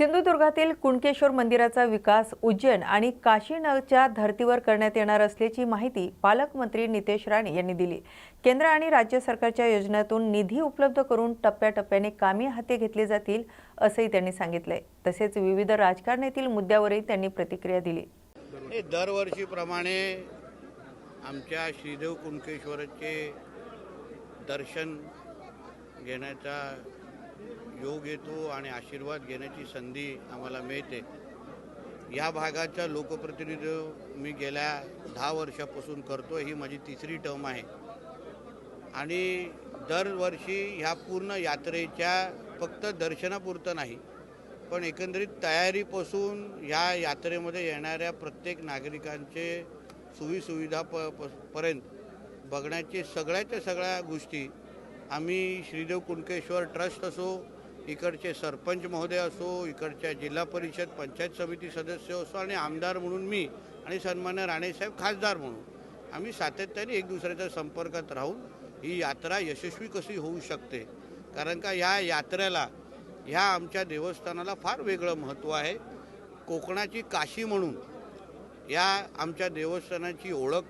सिंधुदुर्गातील कुणकेश्वर मंदिराचा विकास उज्जैन आणि काशीनच्या धर्तीवर करण्यात येणार असल्याची माहिती पालकमंत्री नितेश राणे यांनी दिली. केंद्र आणि राज्य सरकारच्या योजनेतून निधी उपलब्ध करून टप्प्याटप्प्याने कामे हाती घेतली जातील असंही त्यांनी सांगितलंय. तसेच विविध राजकारणातील मुद्द्यावरही त्यांनी प्रतिक्रिया दिली. दरवर्षीप्रमाणे आमच्या श्रीदेव कुणकेश्वरचे दर्शन घेण्याचा योग येतो आणि आशीर्वाद घेण्याची संधी आम्हाला मिळते. या भागाचा लोकप्रतिनिधी मी गेल्या दहा वर्षापासून करतो ही माझी तिसरी टर्म आहे. आणि दरवर्षी ह्या पूर्ण यात्रेच्या फक्त दर्शनापुरतं नाही पण एकंदरीत तयारीपासून ह्या यात्रेमध्ये येणाऱ्या प्रत्येक नागरिकांचे सुविसुविधा प प- पर्यंत बघण्याचे सगळ्याच्या सगळ्या गोष्टी आम्ही श्रीदेव कुणकेश्वर ट्रस्ट असो इकडचे सरपंच महोदय असो इकडच्या जिल्हा परिषद पंचायत समिती सदस्य असो आणि आमदार म्हणून मी आणि सन्मान्य राणेसाहेब खासदार म्हणून आम्ही सातत्याने एक दुसऱ्याच्या संपर्कात राहून ही यात्रा यशस्वी कशी होऊ शकते? कारण का या यात्रेला ह्या आमच्या देवस्थानाला फार वेगळं महत्त्व आहे. कोकणाची काशी म्हणून या आमच्या देवस्थानाची ओळख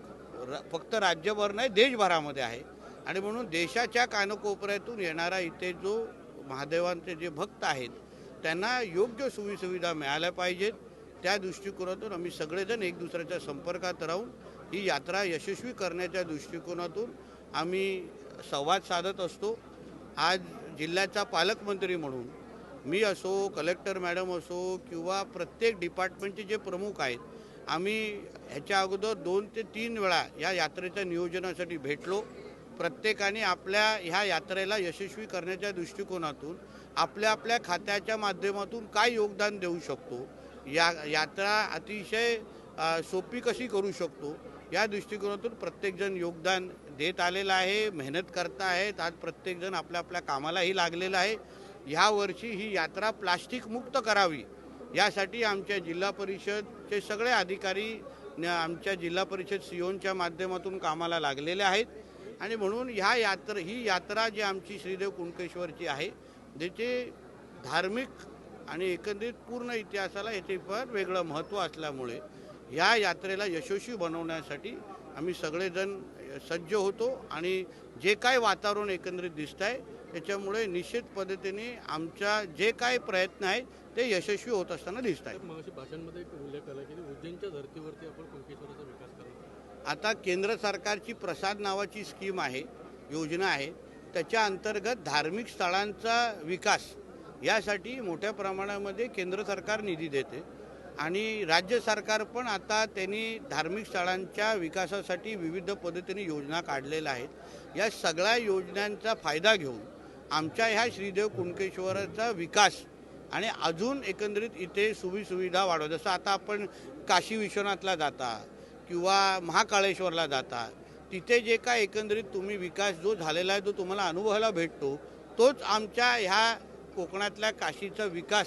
र फक्त राज्यभर नाही देशभरामध्ये आहे. आणि म्हणून देशाच्या कानकोपऱ्यातून येणारा इथे जो महादेवांचे जे भक्त आहेत त्यांना योग्य सोयीसुविधा मिळाल्या पाहिजेत. त्या दृष्टिकोनातून आम्ही सगळेजण एक दुसऱ्याच्या संपर्कात राहून ही यात्रा यशस्वी करण्याच्या दृष्टिकोनातून आम्ही संवाद साधत असतो. आज जिल्ह्याचा पालकमंत्री म्हणून मी असो कलेक्टर मॅडम असो किंवा प्रत्येक डिपार्टमेंटचे जे प्रमुख आहेत आम्ही ह्याच्या अगोदर दोन ते तीन वेळा या यात्रेच्या नियोजनासाठी भेटलो. प्रत्येकाने आपल्या ह्या यात्रेला यशस्वी करण्याच्या दृष्टिकोनातून आपल्या आपल्या खात्याच्या माध्यमातून काय योगदान देऊ शकतो? या यात्रा अतिशय सोपी कशी करू शकतो? या दृष्टिकोनातून प्रत्येकजण योगदान देत आलेलं आहे मेहनत करता आहेत आज प्रत्येकजण आपल्या आपल्या कामालाही लागलेलं आहे. ह्या वर्षी ही यात्रा प्लास्टिक मुक्त करावी यासाठी आमच्या जिल्हा परिषदचे सगळे अधिकारी आमच्या जिल्हा परिषद सीओनच्या माध्यमातून कामाला लागलेले आहेत. आणि म्हणून ह्या यात्रा ही यात्रा जी आमची श्रीदेव कुणकेश्वरची आहे ज्याचे धार्मिक आणि एकंदरीत पूर्ण इतिहासाला याचे फार वेगळं महत्त्व असल्यामुळे ह्या यात्रेला यशस्वी बनवण्यासाठी आम्ही सगळेजण सज्ज होतो आणि जे काय वातावरण एकंदरीत दिसत आहे त्याच्यामुळे निश्चित पद्धतीने आमच्या जे काय प्रयत्न आहेत ते यशस्वी होत असताना दिसत आहेत भाषांमध्ये एक उल्लेख आला की उज्जैनच्या धर्तीवरती आपण कुणकेश्वराचा विकास करणार आता केंद्र सरकारची प्रसाद नावाची स्कीम आहे योजना आहे त्याच्या अंतर्गत धार्मिक स्थळांचा विकास यासाठी मोठ्या प्रमाणामध्ये केंद्र सरकार निधी देते आणि राज्य सरकार पण आता त्यांनी धार्मिक स्थळांच्या विकासासाठी विविध पद्धतीने योजना काढलेल्या आहेत. या सगळ्या योजनांचा फायदा घेऊन आमच्या ह्या श्रीदेव कुणकेश्वराचा विकास आणि अजून एकंदरीत इथे सुविसुविधा वाढव. जसं आता आपण काशी विश्वनाथला जाता किंवा महाकाळेश्वरला जाता तिथे जे काय एकंदरीत तुम्ही विकास जो झालेला आहे तो तुम्हाला अनुभवायला भेटतो तोच आमच्या ह्या कोकणातल्या काशीचा विकास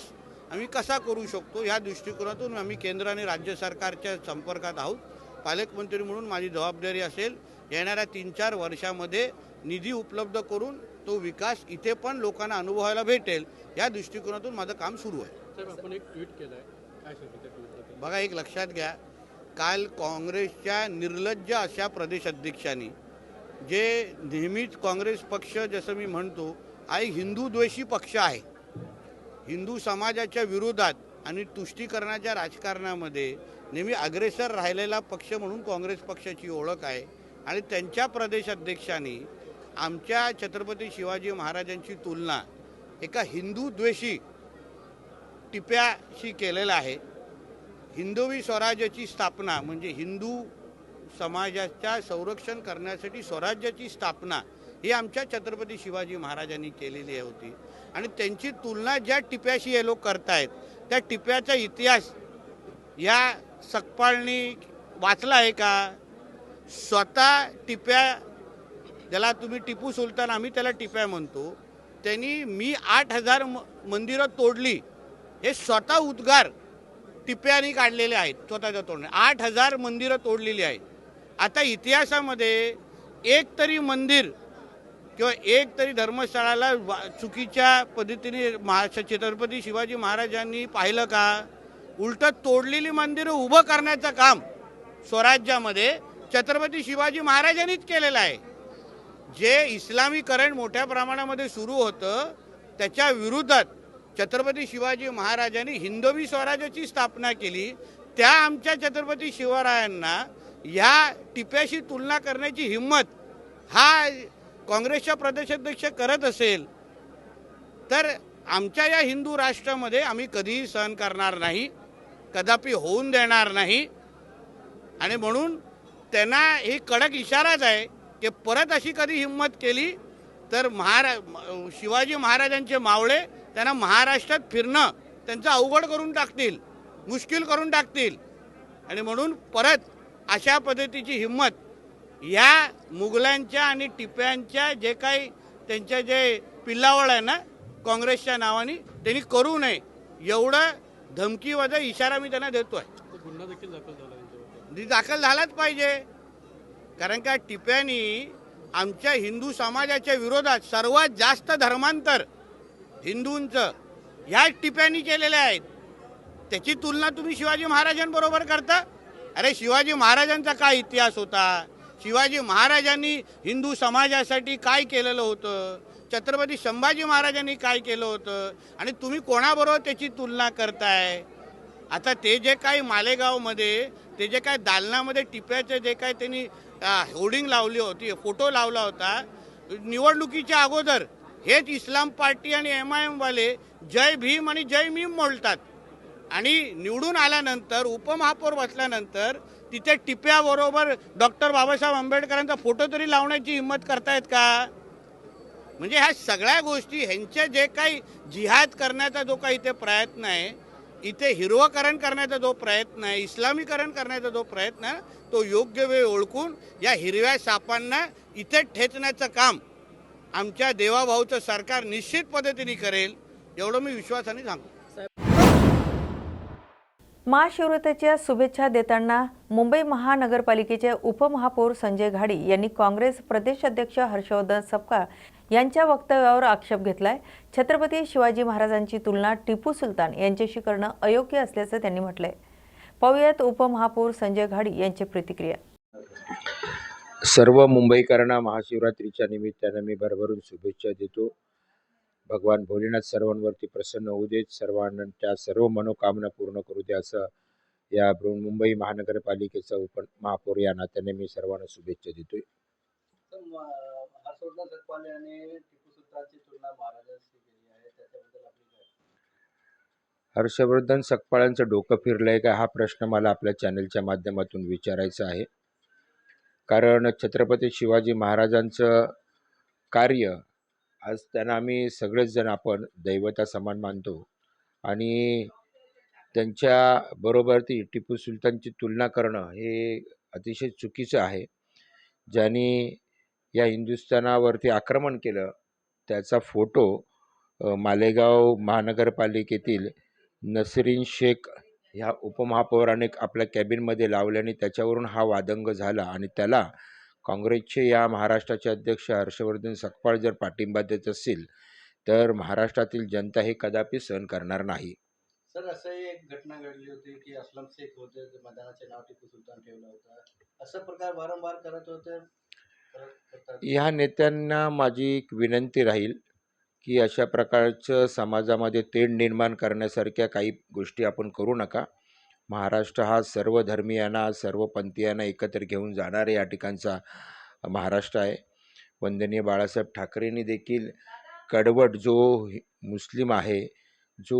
आम्ही कसा करू शकतो ह्या दृष्टिकोनातून आम्ही केंद्र आणि राज्य सरकारच्या संपर्कात आहोत. पालकमंत्री म्हणून माझी जबाबदारी असेल येणाऱ्या तीन चार वर्षामध्ये निधी उपलब्ध करून तो विकास इथे पण लोकांना अनुभवायला भेटेल या दृष्टिकोनातून माझं काम सुरू आहे. बघा एक लक्षात घ्या. काल काँग्रेसच्या निर्लज्ज अशा प्रदेश अध्यक्षांनी जे नेहमीच काँग्रेस पक्ष जसं मी म्हणतो हा एक हिंदू द्वेषी पक्ष आहे. हिंदू समाजाच्या विरोधात आणि तुष्टीकरणाच्या राजकारणामध्ये नेहमी अग्रेसर राहिलेला पक्ष म्हणून काँग्रेस पक्षाची ओळख आहे. आणि त्यांच्या प्रदेश अध्यक्षांनी आमच्या छत्रपती शिवाजी महाराजांची तुलना एका हिंदू द्वेषी टिप्याशी केलेलं आहे. हिंदवी स्वराज्याची स्थापना म्हणजे हिंदू समाजाच्या संरक्षण करण्यासाठी स्वराज्याची स्थापना ही आमच्या छत्रपती शिवाजी महाराजांनी केलेली होती. आणि त्यांची तुलना ज्या टिप्याशी हे लोक करतायत त्या टिप्याचा इतिहास या सकपाळनी वाचला आहे का? स्वतः टिप्या ज्याला तुम्ही टिपू सुलतान आम्ही त्याला टिप्या म्हणतो त्यांनी मी आठ हजार म मंदिरं तोडली. हे स्वतः उद्गार टिप्यानी काढलेले आहेत स्वतःच्या तोडणे. आठ हजार मंदिरं तोडलेली आहेत. आता इतिहासामध्ये एक तरी मंदिर किंवा एक तरी धर्मस्थळाला वा- चुकीच्या पद्धतीने महाराष्ट्र छत्रपती शिवाजी महाराजांनी पाहिलं का? उलट तोडलेली मंदिरं उभं करण्याचं काम स्वराज्यामध्ये छत्रपती शिवाजी महाराजांनीच केलेलं आहे. जे इस्लामीकरण मोठ्या प्रमाणामध्ये सुरू होतं त्याच्या विरोधात छत्रपती शिवाजी महाराजांनी हिंदवी स्वराज्याची स्थापना केली. त्या आमच्या छत्रपती शिवरायांना ह्या टिप्याशी तुलना करण्याची हिंमत हा काँग्रेसच्या प्रदेशाध्यक्ष करत असेल तर आमच्या या हिंदू राष्ट्रामध्ये आम्ही कधीही सहन करणार नाही कदापि होऊन देणार नाही. आणि म्हणून त्यांना ही कडक इशाराच आहे की परत अशी कधी हिंमत केली तर महारा शिवाजी महाराजांचे मावळे त्यांना महाराष्ट्रात फिरणं त्यांचं अवघड करून टाकतील मुश्किल करून टाकतील. आणि म्हणून परत अशा पद्धतीची हिंमत या मुघलांच्या आणि टिप्यांच्या जे काही त्यांच्या जे पिल्लावळ आहे ना काँग्रेसच्या नावाने त्यांनी करू नये. एवढं धमकीवाजा इशारा मी त्यांना देतो आहे गुन्हा देखील दाखल झाला ती दाखल झालाच पाहिजे. कारण का टिप्यानी आमच्या हिंदू समाजाच्या विरोधात सर्वात जास्त धर्मांतर हिंदूंचं ह्या टिप्यांनी केलेल्या आहेत. त्याची तुलना तुम्ही शिवाजी महाराजांबरोबर करता? अरे शिवाजी महाराजांचा काय इतिहास होता? शिवाजी महाराजांनी हिंदू समाजासाठी काय केलेलं होतं? छत्रपती संभाजी महाराजांनी काय केलं होतं? आणि तुम्ही कोणाबरोबर त्याची तुलना करताय? आता ते जे काही मालेगावमध्ये ते जे काय दालनामध्ये टिप्याचे जे काय त्यांनी होर्डिंग लावली होती फोटो लावला होता निवडणुकीच्या अगोदर हेच इस्लाम पार्टी आणि एम आय एमवाले जय भीम आणि जय भीम बोलतात आणि निवडून आल्यानंतर उपमहापौर बसल्यानंतर तिथे टिप्याबरोबर डॉक्टर बाबासाहेब आंबेडकरांचा फोटो तरी लावण्याची हिंमत करतायत का? म्हणजे ह्या सगळ्या गोष्टी ह्यांचे जे काही जिहाद करण्याचा जो काही इथे प्रयत्न आहे इथे हिरवकरण करण्याचा जो प्रयत्न आहे इस्लामीकरण करण्याचा जो प्रयत्न आहे तो योग्य वेळ ओळखून या हिरव्या सापांना इथे ठेचण्याचं काम आमच्या देवाभाऊचं सरकार निश्चित पद्धतीने करेल एवढं मी विश्वासाने सांगतो महाशिवरात्रीच्या शुभेच्छा देताना मुंबई महानगरपालिकेचे उपमहापौर संजय घाडी यांनी काँग्रेस प्रदेशाध्यक्ष हर्षवर्धन सपकाळ यांच्या वक्तव्यावर आक्षेप घेतलाय. छत्रपती शिवाजी महाराजांची तुलना टिपू सुलतान यांच्याशी करणं अयोग्य असल्याचं त्यांनी म्हटलंय. पाहुयात उपमहापौर संजय घाडी यांची प्रतिक्रिया. सर्व मुंबईकरांना महाशिवरात्रीच्या निमित्तानं मी भरभरून शुभेच्छा देतो. भगवान भोलेनाथ सर्वांवरती प्रसन्न होऊ देत. सर्वांच्या सर्व मनोकामना पूर्ण करू दे असं या बृहन्मुंबई महानगरपालिकेचा उप महापौर या नात्याने मी सर्वांना शुभेच्छा देतोय. हर्षवर्धन सकपाळांचं डोकं फिरलंय का? हा प्रश्न मला आपल्या चॅनलच्या माध्यमातून विचारायचा आहे. कारण छत्रपती शिवाजी महाराजांचं कार्य आज त्यांना आम्ही सगळेच जण आपण दैवता समान मानतो. आणि त्यांच्या बरोबर ती टिपू सुलतानची तुलना करणं हे अतिशय चुकीचं आहे. ज्यांनी या हिंदुस्थानावरती आक्रमण केलं त्याचा फोटो मालेगाव महानगरपालिकेतील नसरीन शेख ह्या उपमहापौराने आपल्या कॅबिनमध्ये लावल्याने त्याच्यावरून हा वादंग झाला आणि त्याला काँग्रेसचे या महाराष्ट्राचे अध्यक्ष हर्षवर्धन सकपाळ जर पाठिंबा देत असतील तर महाराष्ट्रातील जनता हे कदापि सहन करणार नाही. सर असंही एक घटना घडली होती की असलम शेख होते मैदानाचे नाव टिपू सुलतान ठेवलं होतं. असं प्रकार वारंवार करत होते ह्या नेत्यांना माझी एक विनंती राहील की अशा प्रकारचं समाजामध्ये तेढ निर्माण करण्यासारख्या काही गोष्टी आपण करू नका. महाराष्ट्र हा सर्व धर्मियांना सर्व पंथीयांना एकत्र घेऊन जाणारा या ठिकाणचा महाराष्ट्र आहे. वंदनीय बाळासाहेब ठाकरेंनी देखील कडवट जो मुस्लिम आहे जो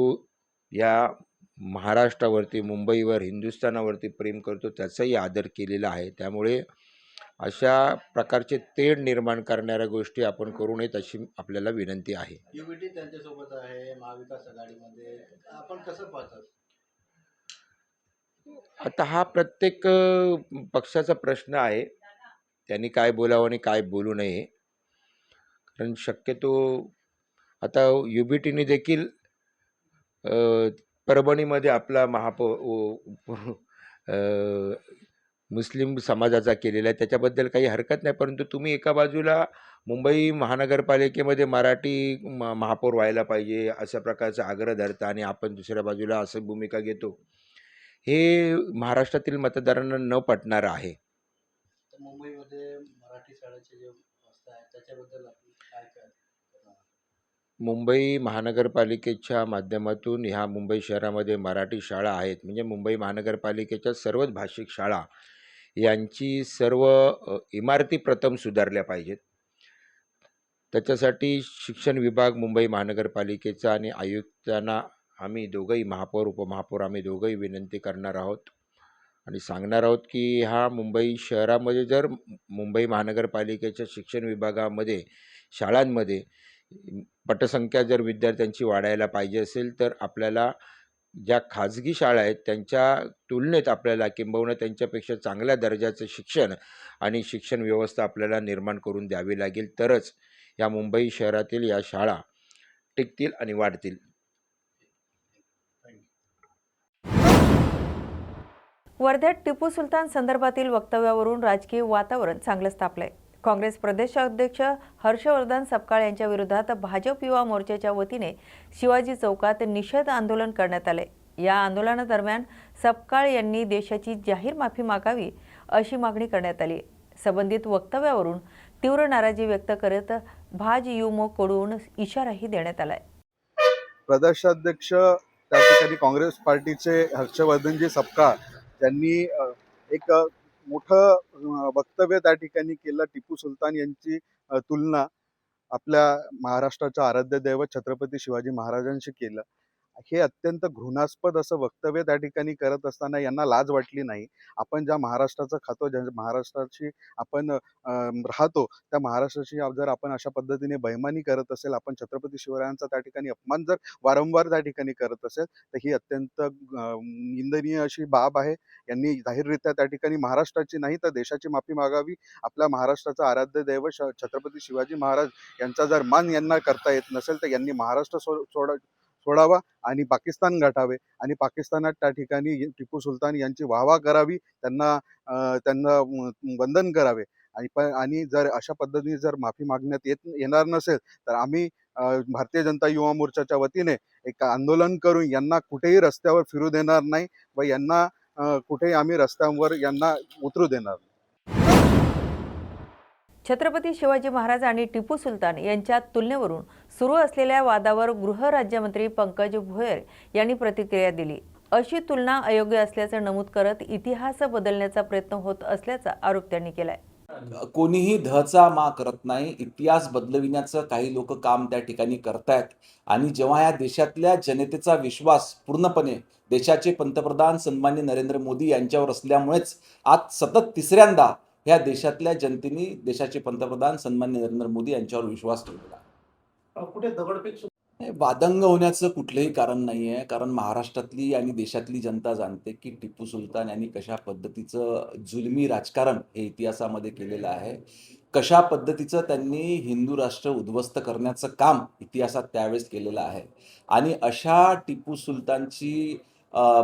या महाराष्ट्रावरती मुंबईवर हिंदुस्थानावरती प्रेम करतो त्याचाही आदर केलेला आहे. त्यामुळे अशा प्रकारचे तेढ निर्माण करणाऱ्या गोष्टी आपण करू नयेत अशी आपल्याला विनंती आहे. युबीटी त्यांच्यासोबत आहे महाविकास आघाडीमध्ये. आपण कसं पाहतात? आता हा प्रत्येक पक्षाचा प्रश्न आहे. त्यांनी काय बोलावं आणि काय बोलू नये. कारण शक्यतो आता यू बी टीने देखील परभणीमध्ये आपला महापौ उ- अ, मुस्लिम समाजाचा केलेला आहे. त्याच्याबद्दल काही हरकत नाही परंतु तुम्ही एका बाजूला मुंबई महानगरपालिकेमध्ये मराठी म महापौर व्हायला पाहिजे अशा प्रकारचा आग्रह धरता आणि आपण दुसऱ्या बाजूला असं भूमिका घेतो. हे महाराष्ट्रातील मतदारांना न पटणारं आहे. मुंबईमध्ये मराठी शाळेची जी त्याच्याबद्दल? मुंबई महानगरपालिकेच्या माध्यमातून ह्या मुंबई शहरामध्ये मराठी शाळा आहेत. म्हणजे मुंबई महानगरपालिकेच्या सर्वच भाषिक शाळा यांची सर्व इमारती प्रथम सुधारल्या पाहिजेत. त्याच्यासाठी शिक्षण विभाग मुंबई महानगरपालिकेचा आणि आयुक्तांना आम्ही दोघंही महापौर उपमहापौर आम्ही दोघंही विनंती करणार आहोत. आणि सांगणार आहोत की हा मुंबई शहरामध्ये जर मुंबई महानगरपालिकेच्या शिक्षण विभागामध्ये शाळांमध्ये पटसंख्या जर विद्यार्थ्यांची वाढायला पाहिजे असेल तर आपल्याला ज्या खाजगी शाळा आहेत त्यांच्या तुलनेत आपल्याला किंबहुना त्यांच्यापेक्षा चांगल्या दर्जाचं शिक्षण आणि शिक्षण व्यवस्था आपल्याला निर्माण करून द्यावी लागेल. तरच या मुंबई शहरातील या शाळा टिकतील आणि वाढतील. वर्ध्यात टिपू सुलतान संदर्भातील वक्तव्यावरून राजकीय वातावरण चांगलंच तापलंय काँग्रेस प्रदेशाध्यक्ष हर्षवर्धन सपकाळ यांच्या विरोधात भाजप युवा मोर्चाच्या वतीने शिवाजी चौकात निषेध आंदोलन करण्यात आले. या आंदोलनादरम्यान सपकाळ यांनी देशाची जाहीर माफी मागावी अशी मागणी करण्यात आली. संबंधित वक्तव्यावरून तीव्र नाराजी व्यक्त करत भाज युमोकडून इशाराही देण्यात आलाय. प्रदेशाध्यक्ष त्या ठिकाणी काँग्रेस पार्टीचे हर्षवर्धनजी सपकाळ त्यांनी एक मोठं वक्तव्य त्या ठिकाणी केलं टिपू सुलतान यांची तुलना आपल्या महाराष्ट्राच्या आराध्य दैवत छत्रपती शिवाजी महाराजांशी केलं. हे अत्यंत घृणास्पद असं वक्तव्य त्या ठिकाणी करत असताना यांना लाज वाटली नाही. आपण ज्या महाराष्ट्राचं खातो ज्या महाराष्ट्राची आपण राहतो त्या महाराष्ट्राची जर आपण अशा पद्धतीने बैमानी करत असेल आपण छत्रपती शिवरायांचा त्या ठिकाणी अपमान जर वारंवार त्या ठिकाणी करत असेल तर ही अत्यंत निंदनीय अशी बाब आहे. यांनी जाहीररित्या त्या ठिकाणी महाराष्ट्राची नाही तर देशाची माफी मागावी. आपल्या महाराष्ट्राचा आराध्य दैव श- छत्रपती शिवाजी महाराज यांचा जर मान यांना करता येत नसेल तर यांनी महाराष्ट्र सो सोडा सोडावा आणि पाकिस्तान गाठावे. आणि पाकिस्तानात त्या ठिकाणी टिपू सुलतान यांची वाहवा करावी त्यांना त्यांना वंदन करावे. आणि पण आणि जर अशा पद्धतीने जर माफी मागण्यात येत येणार नसेल तर आम्ही भारतीय जनता युवा मोर्चाच्या वतीने एक आंदोलन करून यांना कुठेही रस्त्यावर फिरू देणार नाही व यांना कुठेही आम्ही रस्त्यांवर यांना उतरू देणार नाही. छत्रपती शिवाजी महाराज आणि टिपू सुलतान यांच्या तुलनेवरून सुरू असलेल्या वादावर गृहराज्यमंत्री पंकज भोयर यांनी प्रतिक्रिया दिली. अशी तुलना अयोग्य असल्याचं नमूद करत इतिहास बदलण्याचा प्रयत्न होत असल्याचा आरोप त्यांनी केलाय. कोणीही धचा मा करत नाही. इतिहास बदलविण्याचं काही लोक काम त्या ठिकाणी करतायत. आणि जेव्हा या देशातल्या जनतेचा विश्वास पूर्णपणे देशाचे पंतप्रधान सन्मान्य नरेंद्र मोदी यांच्यावर असल्यामुळेच आज सतत तिसऱ्यांदा ह्या देशातल्या जनतेने देशाचे पंतप्रधान सन्मान्य नरेंद्र मोदी यांच्यावर विश्वास ठेवलेला आहे. कुठे हे वादंग होण्याचं कुठलंही कारण नाही आहे. कारण महाराष्ट्रातली आणि देशातली जनता जाणते की टिपू सुलतान यांनी कशा पद्धतीचं जुलमी राजकारण हे इतिहासामध्ये केलेलं आहे. कशा पद्धतीचं त्यांनी हिंदू राष्ट्र उद्ध्वस्त करण्याचं काम इतिहासात त्यावेळेस केलेलं आहे. आणि अशा टिपू सुलतानची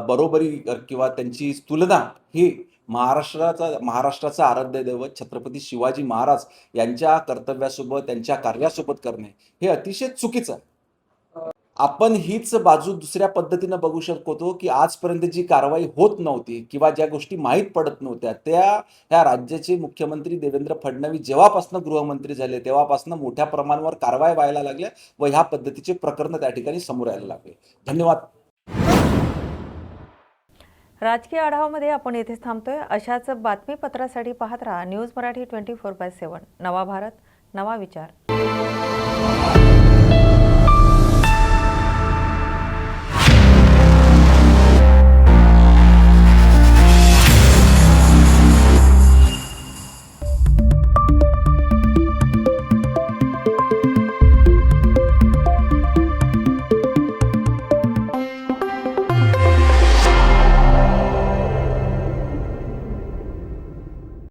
बरोबरी किंवा त्यांची तुलना ही महाराष्ट्राचा महाराष्ट्राचा आराध्य दैवत छत्रपती शिवाजी महाराज यांच्या कर्तव्यासोबत त्यांच्या कार्यासोबत करणे हे अतिशय चुकीचं आहे. आपण हीच बाजू दुसऱ्या पद्धतीनं बघू शकतो की आजपर्यंत जी कारवाई होत नव्हती किंवा ज्या गोष्टी माहीत पडत नव्हत्या त्या ह्या राज्याचे मुख्यमंत्री देवेंद्र फडणवीस जेव्हापासून गृहमंत्री झाले तेव्हापासून मोठ्या प्रमाणावर कारवाई व्हायला लागल्या व ह्या पद्धतीचे प्रकरण त्या ठिकाणी समोर यायला लागले. धन्यवाद. राजकीय आढावामध्ये आपण येथेच थांबतोय. अशाच बातमीपत्रासाठी पाहत राहा news Marathi twenty four by seven. नवा भारत नवा विचार.